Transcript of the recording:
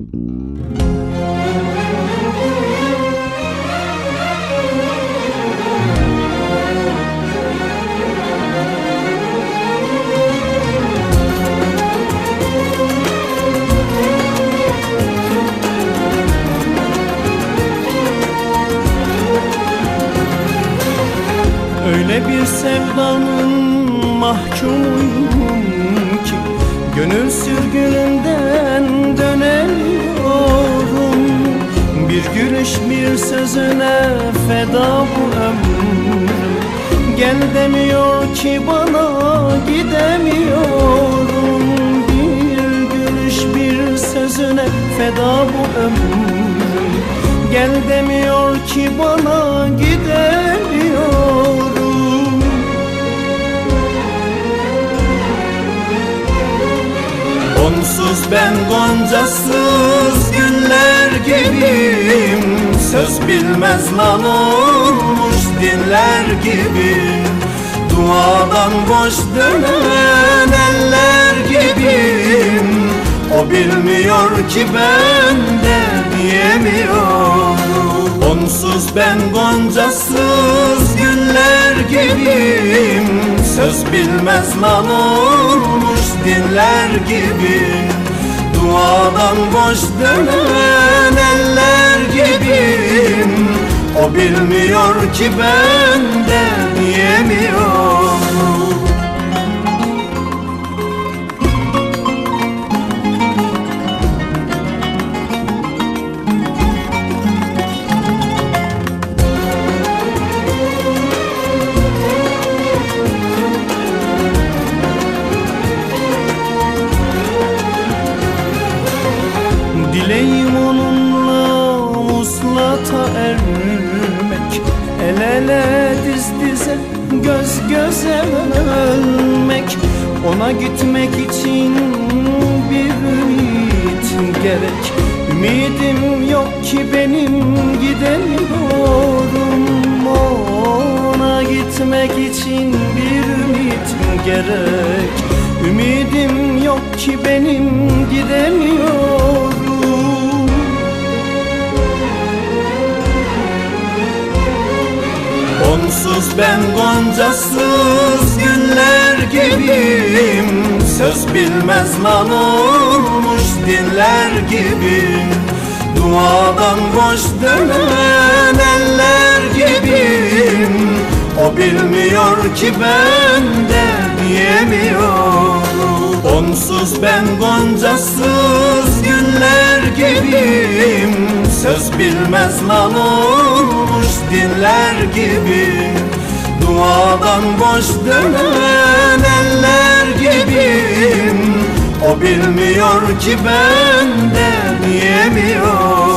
Öyle bir sevdanın mahkumuyum Bir gülüş bir sözüne feda bu ömrüm Gel demiyor ki bana gidemiyorum. Bir gülüş bir sözüne feda bu ömrüm Gel demiyor ki bana gidemiyorum. Onsuz ben goncasız güller gibiyim Söz bilmez lan olmuş diller gibi. Duadan boş dönen eller gibiyim. O bilmiyor ki ben de diyemiyorum. Onsuz ben goncasız güller gibiyim. Söz bilmez lan olmuş diller gibi. Duadan boş dönen O bilmiyor ki ben de diyemiyorum uslata ermek El ele diz dize göz göze ölmek Ona gitmek için bir ümit gerek. Ümidim yok ki benim gidemiyorum. Ona gitmek için bir ümit gerek. Ümidim yok ki benim gidemiyorum ben goncasız güller gibiyim. Söz bilmez lan olmuş diller gibi Duadan boş dönen eller gibiyim. O bilmiyor ki ben de diyemiyorum Onsuz ben goncasız güller gibiyim. Söz bilmez lan olmuş diller gibi Duadan boş dönen eller gibiyim. O bilmiyor ki ben de diyemiyorum